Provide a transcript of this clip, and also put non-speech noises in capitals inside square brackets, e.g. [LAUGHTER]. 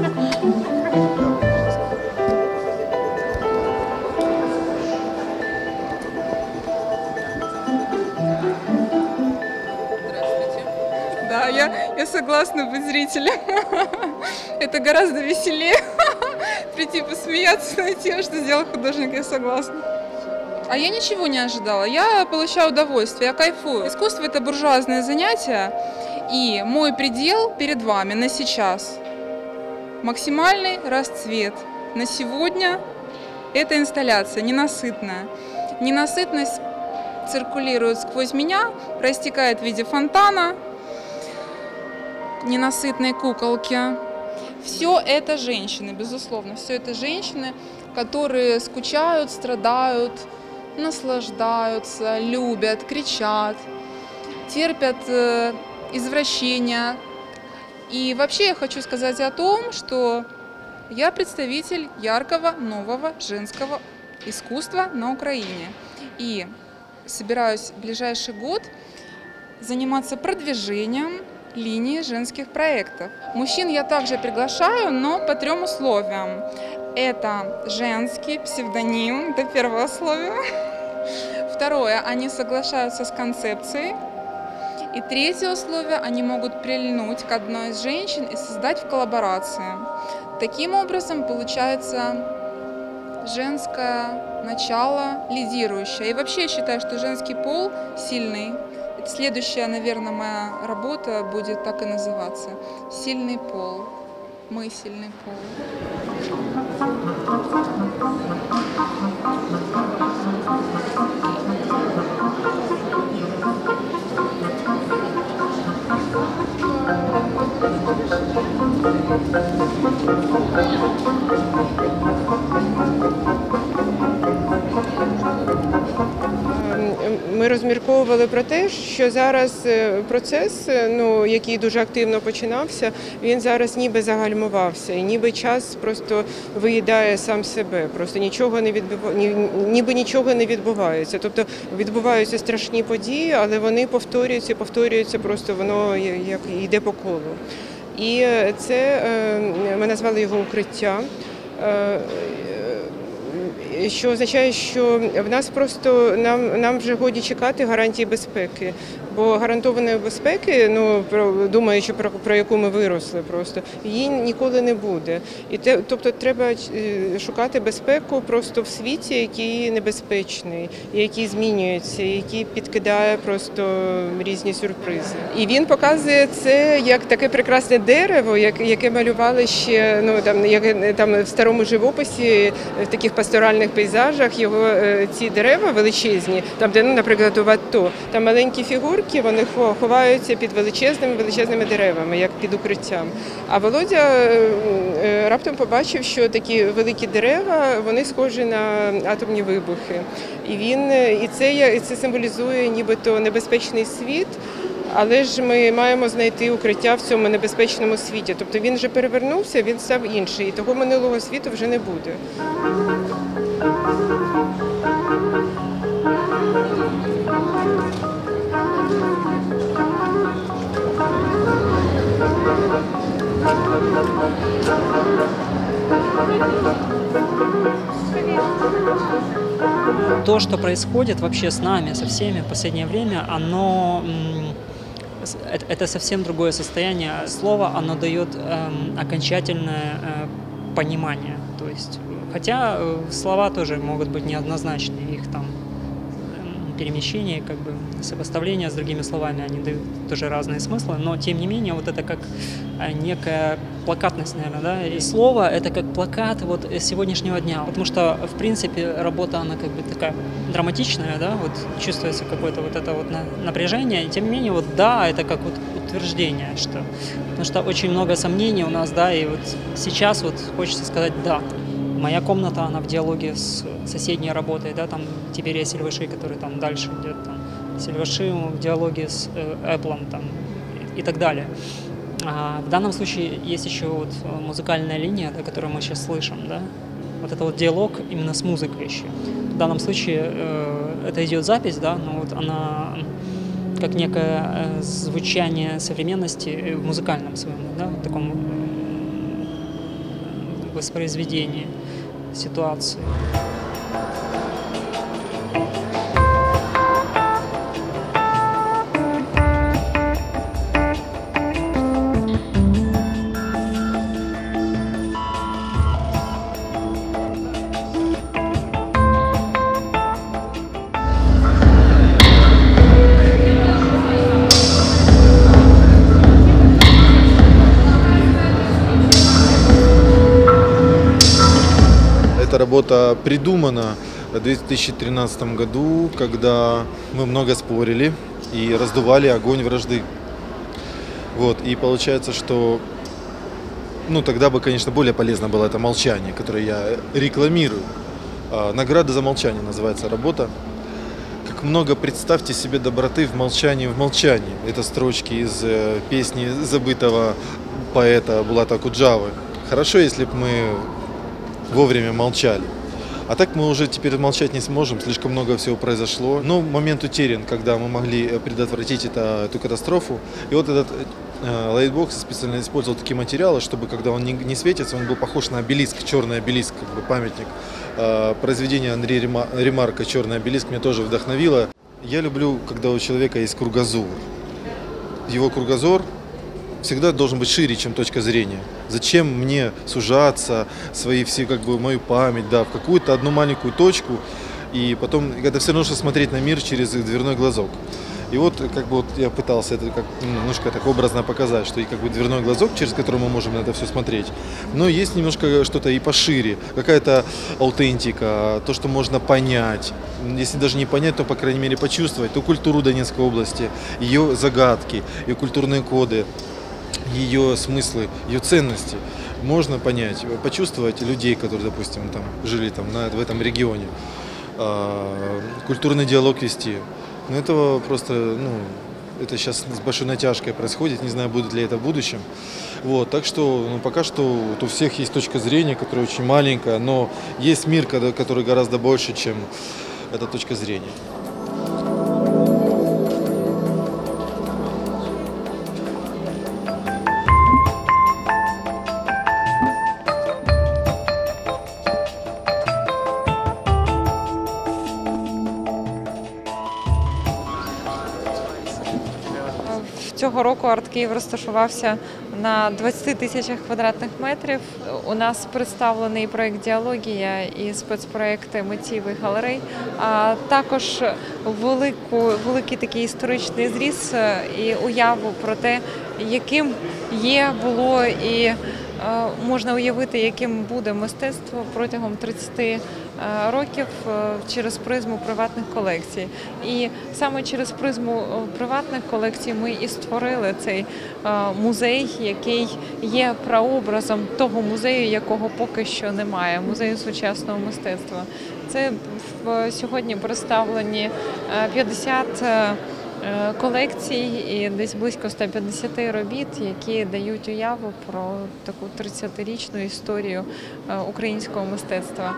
Да, я, я согласна быть зрителем. [LAUGHS] Это гораздо веселее [LAUGHS] прийти посмеяться над тем, что сделал художник, я согласна. А я ничего не ожидала. Я получаю удовольствие, я кайфую. Искусство – это буржуазное занятие, и мой предел перед вами на сейчас – максимальный расцвет. На сегодня эта инсталляция ненасытная. Ненасытность циркулирует сквозь меня, проистекает в виде фонтана, ненасытной куколки. Все это женщины, безусловно, все это женщины, которые скучают, страдают, наслаждаются, любят, кричат, терпят э, извращения. И вообще я хочу сказать о том, что я представитель яркого нового женского искусства на Украине. И собираюсь в ближайший год заниматься продвижением линии женских проектов. Мужчин я также приглашаю, но по трем условиям. Это женский псевдоним, это первое условие. Второе, они соглашаются с концепцией. И третье условие, они могут прильнуть к одной из женщин и создать в коллаборации. Таким образом, получается женское начало лидирующее. И вообще я считаю, что женский пол сильный. Следующая, наверное, моя работа будет так и называться. Сильный пол. Мы сильный пол. Ми розмірковували про те, що зараз е, процес, е, ну який дуже активно починався, він зараз ніби загальмувався, і ніби час просто виїдає сам себе. Просто нічого не відбува... ніби нічого не відбувається. Тобто відбуваються страшні події, але вони повторюються, повторюються, просто воно як йде по колу. І це ми назвали його укриття. Що означає, що в нас просто нам, нам вже годі чекати гарантії безпеки. Бо гарантованої безпеки, ну про думаючи про, про яку ми виросли, просто її ніколи не буде. І те, тобто, треба е, шукати безпеку просто в світі, який небезпечний, який змінюється, який підкидає просто різні сюрпризи. І він показує це як таке прекрасне дерево, як, яке малювали ще ну там як там в старому живописі, в таких пасторальних пейзажах його е, ці дерева величезні, там де ну, наприклад, у Ватто, там маленькі фігурки, вони ховаються під величезними величезними деревами, як під укриттям. А Володя е, е, раптом побачив, що такі великі дерева вони схожі на атомні вибухи. І він і це і це символізує нібито небезпечний світ. Але ж ми маємо знайти укриття в цьому небезпечному світі. Тобто він вже перевернувся, він став інший, і того минулого світу вже не буде. То, что происходит вообще с нами, со всеми в последнее время, оно с- это, совсем другое состояние. Слово, оно дает эм, окончательное э, понимание. То есть, э, хотя э, слова тоже могут быть неоднозначны, их там эм, перемещение, как бы сопоставление с другими словами, они дают тоже разные смыслы, но тем не менее вот это как э, некая плакатность, наверное, да, и слово это как плакат вот э, сегодняшнего дня, потому что в принципе работа она как бы такая драматичная, да, вот чувствуется какое-то вот это вот на- напряжение, и тем не менее вот да, это как вот утверждение, что, потому что очень много сомнений у нас, да, и вот сейчас вот хочется сказать да, Моя комната, она в диалоге с соседней работой, да, там Тиберия Сильваши, который там дальше идет, там Сильваши в диалоге с э, Apple, там и, и так далее. А в данном случае есть еще вот э, музыкальная линия, да, которую мы сейчас слышим, да, вот это вот диалог именно с музыкой еще. В данном случае э, это идет запись, да, но вот она как некое э, звучание современности в музыкальном своем, да, таком воспроизведении ситуации. Эта работа придумана в 2013 году, когда мы много спорили и раздували огонь вражды. Вот, и получается, что ну, тогда бы, конечно, более полезно было это молчание, которое я рекламирую. А, Награда за молчание называется работа. Как много представьте себе доброты в молчании в молчании. Это строчки из э, песни забытого поэта Булата Куджавы. Хорошо, если бы мы вовремя молчали. А так мы уже теперь молчать не сможем, слишком много всего произошло. Но момент утерян, когда мы могли э, предотвратить это, эту катастрофу. И вот этот э, лайтбокс специально использовал такие материалы, чтобы когда он не, не светится, он был похож на обелиск, черный обелиск, как бы памятник. Э, произведение Андрея Рима- Ремарка «Черный обелиск» меня тоже вдохновило. Я люблю, когда у человека есть кругозор. Его кругозор всегда должен быть шире, чем точка зрения. Зачем мне сужаться, свои все, как бы, мою память, да, в какую-то одну маленькую точку, и потом, это все равно, что смотреть на мир через дверной глазок. И вот, как бы, вот я пытался это как ну, немножко так образно показать, что и как бы дверной глазок, через который мы можем на это все смотреть, но есть немножко что-то и пошире, какая-то аутентика, то, что можно понять, если даже не понять, то, по крайней мере, почувствовать ту культуру Донецкой области, ее загадки, ее культурные коды, ее смыслы, ее ценности можно понять, почувствовать людей, которые, допустим, там жили там на, в этом регионе, а, культурный диалог вести. Но этого просто, ну, это сейчас с большой натяжкой происходит, не знаю, будет ли это в будущем. Вот, так что ну, пока что вот у всех есть точка зрения, которая очень маленькая, но есть мир, который гораздо больше, чем эта точка зрения. Цього року Арт Київ розташувався на 20 тисячах квадратних метрів. У нас представлений проект Діалогія і спецпроекти митців галерей, а також велику, великий такий історичний зріз е, і уяву про те, яким є, було і е, можна уявити, яким буде мистецтво протягом 30 е, років е, через призму приватних колекцій. І саме через призму е, приватних колекцій ми і створили цей е, музей, який є прообразом того музею, якого поки що немає музею сучасного мистецтва. Це сьогодні представлені е, 50 е, е, колекцій і десь близько 150 робіт, які дають уяву про таку 30-річну історію е, українського мистецтва.